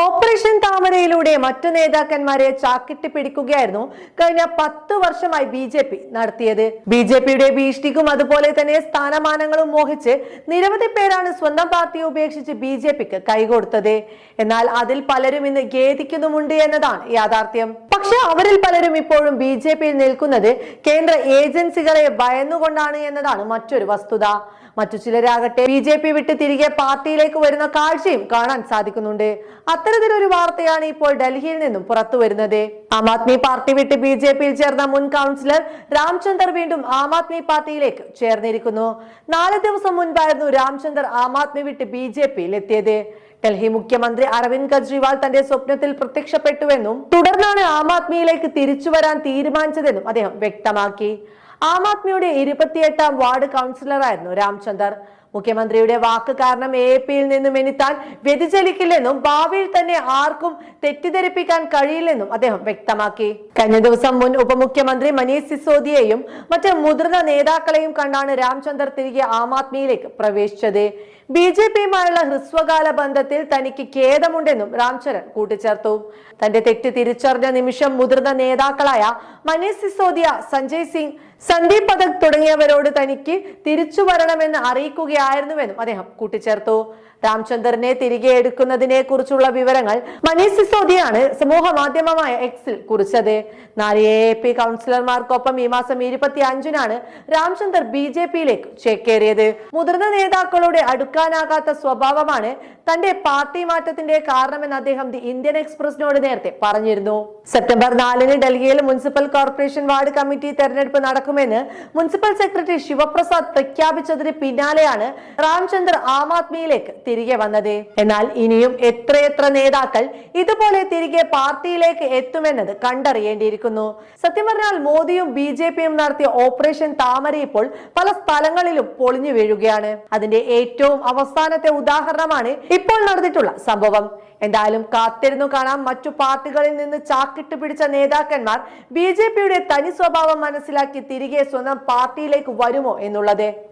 Operation താമരയിലൂടെ മറ്റു നേതാക്കന്മാരെ ചാക്കിട്ട് പിടിക്കുകയായിരുന്നു കഴിഞ്ഞ പത്ത് വർഷമായി ബി ജെ പി നടത്തിയത്. ബി ജെ പിയുടെ ഭീഷണിക്കും അതുപോലെ തന്നെ സ്ഥാനമാനങ്ങളും മോഹിച്ച് നിരവധി പേരാണ് സ്വന്തം പാർട്ടി ഉപേക്ഷിച്ച് ബി ജെ പിക്ക് കൈകൊടുത്തത്. എന്നാൽ അതിൽ പലരും ഇന്ന് ഖേദിക്കുന്നുമുണ്ട് എന്നതാണ് യാഥാർത്ഥ്യം. പക്ഷെ അവരിൽ പലരും ഇപ്പോഴും ബി ജെ പിയിൽ നിൽക്കുന്നത് കേന്ദ്ര ഏജൻസികളെ ഭയന്നുകൊണ്ടാണ് എന്നതാണ് മറ്റൊരു വസ്തുത. മറ്റു ചിലരാകട്ടെ ബി ജെ പി വിട്ട് തിരികെ പാർട്ടിയിലേക്ക് വരുന്ന കാഴ്ചയും കാണാൻ സാധിക്കുന്നുണ്ട്. അത്തരത്തിലൊരു വാർത്തയാണ് ഇപ്പോൾ ഡൽഹിയിൽ നിന്നും പുറത്തു വരുന്നത്. ആം ആദ്മി പാർട്ടി വിട്ട് ബി ജെ പിയിൽ ചേർന്ന മുൻ കൗൺസിലർ രാംചന്ദർ വീണ്ടും ആം ആദ്മി പാർട്ടിയിലേക്ക് ചേർന്നിരിക്കുന്നു. നാല് ദിവസം മുൻപായിരുന്നു രാംചന്ദർ ആം ആദ്മി വിട്ട് ബി ജെ പിയിൽ എത്തിയത്. ഡൽഹി മുഖ്യമന്ത്രി അരവിന്ദ് കെജ്രിവാൾ തന്റെ സ്വപ്നത്തിൽ പ്രത്യക്ഷപ്പെട്ടുവെന്നും തുടർന്നാണ് ആം ആദ്മിയിലേക്ക് തിരിച്ചു വരാൻ തീരുമാനിച്ചതെന്നും അദ്ദേഹം വ്യക്തമാക്കി. ആം ആദ്മിയുടെ ഇരുപത്തിയെട്ടാം വാർഡ് കൗൺസിലറായിരുന്നു രാംചന്ദർ. മുഖ്യമന്ത്രിയുടെ വാക്ക് കാരണം എ പിയിൽ നിന്നും എനിത്താൻ വ്യതിചലിക്കില്ലെന്നും ഭാവിയിൽ തന്നെ ആർക്കും തെറ്റിദ്ധരിപ്പിക്കാൻ കഴിയില്ലെന്നും അദ്ദേഹം വ്യക്തമാക്കി. കഴിഞ്ഞ ദിവസം മുൻ ഉപമുഖ്യമന്ത്രി മനീഷ് സിസോദിയെയും മറ്റ് മുതിർന്ന നേതാക്കളെയും കണ്ടാണ് രാംചന്ദർ തിരികെ ആം ആദ്മിയിലേക്ക് പ്രവേശിച്ചത്. ബി ജെ പിയുമായുള്ള ഹ്രസ്വകാല ബന്ധത്തിൽ തനിക്ക് ഖേദമുണ്ടെന്നും രാംചരൺ കൂട്ടിച്ചേർത്തു. തന്റെ തെറ്റ് തിരിച്ചറിഞ്ഞ നിമിഷം മുതിർന്ന നേതാക്കളായ മനീഷ് സിസോദിയ സഞ്ജയ് സിംഗ് സന്ദീപ് പഥക് തുടങ്ങിയവരോട് തനിക്ക് തിരിച്ചു വരണമെന്ന് അറിയിക്കുകയായിരുന്നുവെന്നും അദ്ദേഹം കൂട്ടിച്ചേർത്തു. രാംചന്ദറിനെ തിരികെ എടുക്കുന്നതിനെ കുറിച്ചുള്ള വിവരങ്ങൾ മനീഷ് സിസോദിയാണ് സമൂഹ മാധ്യമമായ എക്സിൽ കുറിച്ചത്. നാല് എ പി കൗൺസിലർമാർക്കൊപ്പം ഈ മാസം ഇരുപത്തി അഞ്ചിനാണ് രാംചന്ദർ ബി ജെ പിയിലേക്ക് ചേക്കേറിയത്. മുതിർന്ന നേതാക്കളോട് അടുക്കാനാകാത്ത സ്വഭാവമാണ് തന്റെ പാർട്ടി മാറ്റത്തിന്റെ കാരണമെന്ന് അദ്ദേഹം ദി ഇന്ത്യൻ എക്സ്പ്രസിനോട് നേരത്തെ പറഞ്ഞിരുന്നു. സെപ്റ്റംബർ നാലിന് ഡൽഹിയിൽ മുനിസിപ്പൽ കോർപ്പറേഷൻ വാർഡ് കമ്മിറ്റി തെരഞ്ഞെടുപ്പ് നടക്കുമെന്ന് മുനിസിപ്പൽ സെക്രട്ടറി ശിവപ്രസാദ് പ്രഖ്യാപിച്ചതിന് പിന്നാലെയാണ് രാംചന്ദർ ആം ആദ്മിയിലേക്ക് തിരികെ വന്നത്. എന്നാൽ ഇനിയും എത്രയെത്ര നേതാക്കൾ ഇതുപോലെ തിരികെ പാർട്ടിയിലേക്ക് എത്തുമെന്നത് കണ്ടറിയേണ്ടിയിരിക്കുന്നു. സത്യം പറഞ്ഞാൽ മോദിയും ബി ജെ പിയും നടത്തിയ ഓപ്പറേഷൻ താമര ഇപ്പോൾ പല സ്ഥലങ്ങളിലും പൊളിഞ്ഞു വീഴുകയാണ്. അതിന്റെ ഏറ്റവും അവസാനത്തെ ഉദാഹരണമാണ് ഇപ്പോൾ നടന്നിട്ടുള്ള സംഭവം. എന്തായാലും കാത്തിരുന്നു കാണാം. മറ്റു പാർട്ടികളിൽ നിന്ന് ചാക്കിട്ട് പിടിച്ച നേതാക്കന്മാർ ബി ജെ പിയുടെ തനി സ്വഭാവം മനസ്സിലാക്കി തിരികെ സ്വന്തം പാർട്ടിയിലേക്ക് വരുമോ എന്നുള്ളത്.